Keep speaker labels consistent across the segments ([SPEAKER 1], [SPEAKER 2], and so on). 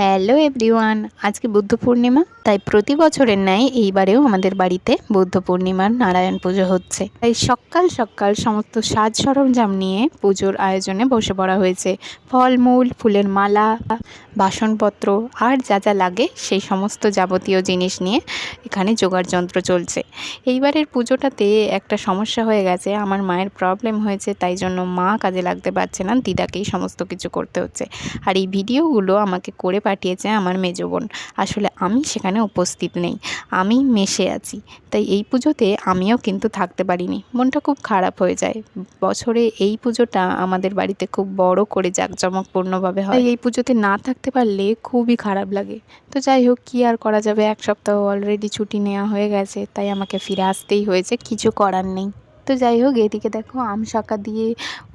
[SPEAKER 1] Hello everyone, আজকে বুদ্ধ পূর্ণিমা, তাই প্রতি বছরের ন্যায় এইবারেও আমাদের বাড়িতে বুদ্ধ পূর্ণিমার নারায়ণ পুজো হচ্ছে। তাই সকাল সকাল সমস্ত সাজ সরঞ্জাম নিয়ে পুজোর আয়োজনে বসে পড়া হয়েছে। ফলমূল ফুলের মালা, বাসনপত্র, আর যা যা লাগে সেই সমস্ত যাবতীয় জিনিস নিয়ে এখানে জোগাড় যন্ত্র চলছে। এইবারের পুজোটাতে একটা সমস্যা হয়ে গেছে, আমার মায়ের প্রবলেম হয়েছে, তাই জন্য মা কাজে লাগতে পারছে না, দিদাকেই সমস্ত কিছু করতে হচ্ছে। আর এই ভিডিওগুলো আমাকে করে পাঠিয়েছে আমার মেজো বোন। আসলে আমি সেখানে উপস্থিত নেই। আমি মেশে আছি। তাই এই পুজোতে আমিও কিন্তু থাকতে পারিনি। মনটা খুব খারাপ হয়ে যায়। বছরে এই পুজোটা আমাদের বাড়িতে খুব বড় করে জাঁকজমকপূর্ণভাবে হয়। এই পুজোতে না থাকতে পারলে খুবই খারাপ লাগে। তো যাই হোক, কী আর করা যাবে? এক সপ্তাহ অলরেডি ছুটি নেওয়া হয়ে গেছে। তাই আমাকে ফিরে আসতেই হয়েছে। কিছু করার নেই। তো যাই হোক, এদিকে দেখো আম শাঁকা দিয়ে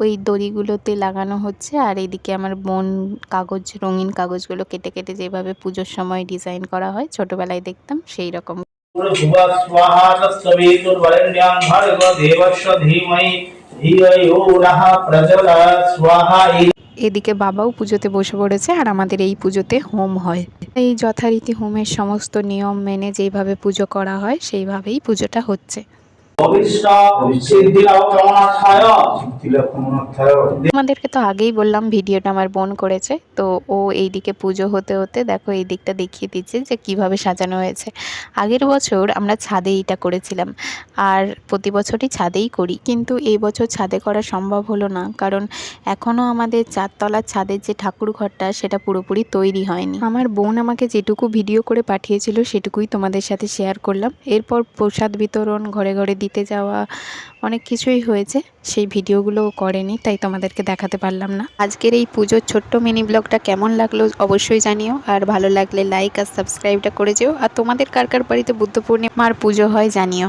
[SPEAKER 1] ওই দড়িগুলোতে লাগানো হচ্ছে। আর এদিকে আমার বোন কাগজ, রঙিন কাগজগুলো কেটে কেটে যেভাবে পুজোর সময় ডিজাইন করা হয়, ছোটবেলায় দেখতাম সেই রকম। এদিকে বাবাও পুজোতে বসে পড়েছে আর আমাদের এই পুজোতে হোম হয়। এই যথারীতি হোমের সমস্ত নিয়ম মেনে যেইভাবে পুজো করা হয়, সেইভাবেই পুজোটা হচ্ছে।
[SPEAKER 2] অভিষ্ট সিদ্ধিলাভ কামনার্থায়
[SPEAKER 1] আমাদেরকে তো আগেই বললাম, ভিডিওটা আমার বোন করেছে। তো ও এই দিকে পুজো হতে হতে দেখো এই দিকটা দেখিয়ে দিচ্ছে যে কীভাবে সাজানো হয়েছে। আগের বছর আমরা ছাদে এটা করেছিলাম, আর প্রতি বছরই ছাদেই করি। কিন্তু এই বছর ছাদে করা সম্ভব হলো না, কারণ এখনও আমাদের চারতলার ছাদের যে ঠাকুর ঘরটা, সেটা পুরোপুরি তৈরি হয়নি। আমার বোন আমাকে যেটুকু ভিডিও করে পাঠিয়েছিল, সেটুকুই তোমাদের সাথে শেয়ার করলাম। এরপর প্রসাদ বিতরণ, ঘরে ঘরে দিতে যাওয়া, অনেক কিছুই হয়েছে। সেই ভিডিওগুলো ও করেনি, তাই তোমাদেরকে দেখাতে পারলাম না। আজকের এই পুজোর ছোট্ট মিনি ব্লগটা কেমন লাগল অবশ্যই জানিও, আর ভালো লাগলে লাইক আর সাবস্ক্রাইবটা করে যেও। আর তোমাদের কার কার বাড়িতে বুদ্ধ পূর্ণিমার পুজো হয় জানিও।